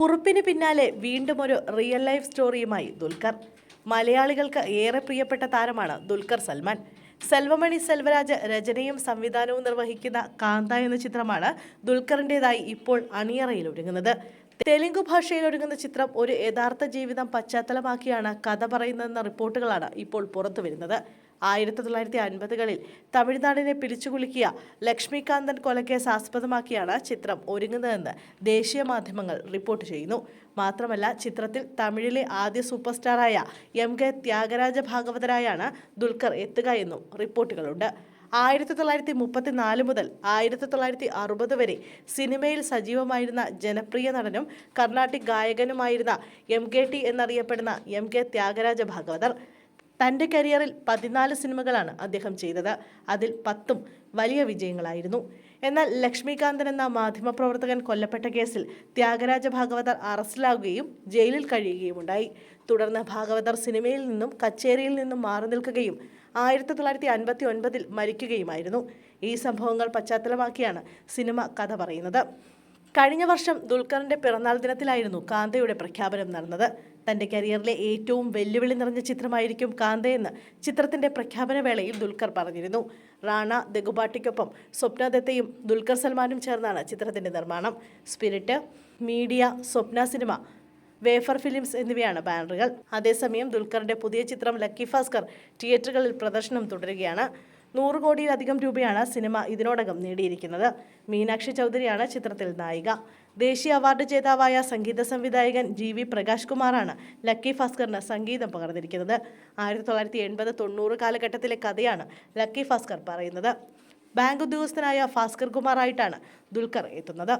കുറുപ്പിന് പിന്നാലെ വീണ്ടും ഒരു റിയൽ ലൈഫ് സ്റ്റോറിയുമായി ദുൽഖർ. മലയാളികൾക്ക് ഏറെ പ്രിയപ്പെട്ട താരമാണ് ദുൽഖർ സൽമാൻ. സെൽവമണി സെൽവരാജ് രചനയും സംവിധാനവും നിർവഹിക്കുന്ന കാന്ത എന്ന ചിത്രമാണ് ദുൽഖറിന്റെതായി ഇപ്പോൾ അണിയറയിൽ ഒരുങ്ങുന്നത്. തെലുങ്ക് ഭാഷയിൽ ഒരുങ്ങുന്ന ചിത്രം ഒരു യഥാർത്ഥ ജീവിതം പശ്ചാത്തലമാക്കിയാണ് കഥ പറയുന്നതെന്ന റിപ്പോർട്ടുകളാണ് ഇപ്പോൾ പുറത്തു വരുന്നത് ആയിരത്തി തൊള്ളായിരത്തി അൻപതുകളിൽ തമിഴ്നാടിനെ പിടിച്ചുകുലുക്കിയ ലക്ഷ്മികാന്തൻ കൊലക്കേസ് ആസ്പദമാക്കിയാണ് ചിത്രം ഒരുങ്ങുന്നതെന്ന് ദേശീയ മാധ്യമങ്ങൾ റിപ്പോർട്ട് ചെയ്യുന്നു. മാത്രമല്ല ചിത്രത്തിൽ തമിഴിലെ ആദ്യ സൂപ്പർ സ്റ്റാറായ എം കെ ത്യാഗരാജ ഭാഗവതരായാണ് ദുൽഖർ എത്തുക എന്നും റിപ്പോർട്ടുകളുണ്ട്. ആയിരത്തി തൊള്ളായിരത്തി മുപ്പത്തി നാല് മുതൽ ആയിരത്തി തൊള്ളായിരത്തി അറുപത് വരെ സിനിമയിൽ സജീവമായിരുന്ന ജനപ്രിയ നടനും കർണാട്ടിക് ഗായകനുമായിരുന്ന എം കെ ടി എന്നറിയപ്പെടുന്ന എം കെ ത്യാഗരാജ ഭാഗവതർ. തന്റെ കരിയറിൽ പതിനാല് സിനിമകളാണ് അദ്ദേഹം ചെയ്തത്. അതിൽ പത്തും വലിയ വിജയങ്ങളായിരുന്നു. എന്നാൽ ലക്ഷ്മികാന്തൻ എന്ന മാധ്യമപ്രവർത്തകൻ കൊല്ലപ്പെട്ട കേസിൽ ത്യാഗരാജ ഭാഗവതർ അറസ്റ്റിലാവുകയും ജയിലിൽ കഴിയുകയുമുണ്ടായി. തുടർന്ന് ഭാഗവതർ സിനിമയിൽ നിന്നും കച്ചേരിയിൽ നിന്നും മാറി നിൽക്കുകയും ആയിരത്തി തൊള്ളായിരത്തി അൻപത്തി ഒൻപതിൽ മരിക്കുകയുമായിരുന്നു. ഈ സംഭവങ്ങൾ പശ്ചാത്തലമാക്കിയാണ് സിനിമ കഥ പറയുന്നത്. കഴിഞ്ഞ വർഷം ദുൽഖറിന്റെ പിറന്നാൾ ദിനത്തിലായിരുന്നു കാന്തയുടെ പ്രഖ്യാപനം നടന്നത്. തന്റെ കരിയറിലെ ഏറ്റവും വെല്ലുവിളി നിറഞ്ഞ ചിത്രമായിരിക്കും കാന്തയെന്ന് ചിത്രത്തിന്റെ പ്രഖ്യാപന വേളയിൽ ദുൽഖർ പറഞ്ഞിരുന്നു. റാണ ദഗുബാട്ടിക്കൊപ്പം സ്വപ്ന ദത്തയും ദുൽഖർ സൽമാനും ചേർന്നാണ് ചിത്രത്തിന്റെ നിർമ്മാണം. Spirit media Swapna cinema wayfarer films എന്നിവയാണ് ബാനറുകൾ. അതേസമയം ദുൽഖറിന്റെ പുതിയ ചിത്രം ലക്കി ഭാസ്കർ തിയേറ്ററുകളിൽ പ്രദർശനം തുടരുകയാണ്. നൂറ് കോടിയിലധികം രൂപയാണ് സിനിമ ഇതിനോടകം നേടിയിരിക്കുന്നത്. മീനാക്ഷി ചൗധരിയാണ് ചിത്രത്തിൽ നായിക. ദേശീയ അവാർഡ് ജേതാവായ സംഗീത സംവിധായകൻ ജി വി പ്രകാശ് കുമാറാണ് ലക്കി ഭാസ്കറിന് സംഗീതം പകർന്നിരിക്കുന്നത്. ആയിരത്തി തൊള്ളായിരത്തി എൺപത് തൊണ്ണൂറ് കാലഘട്ടത്തിലെ കഥയാണ് ലക്കി ഭാസ്കർ പറയുന്നത്. ബാങ്ക് ഉദ്യോഗസ്ഥനായ ഭാസ്കർ കുമാറായിട്ടാണ് ദുൽഖർ എത്തുന്നത്.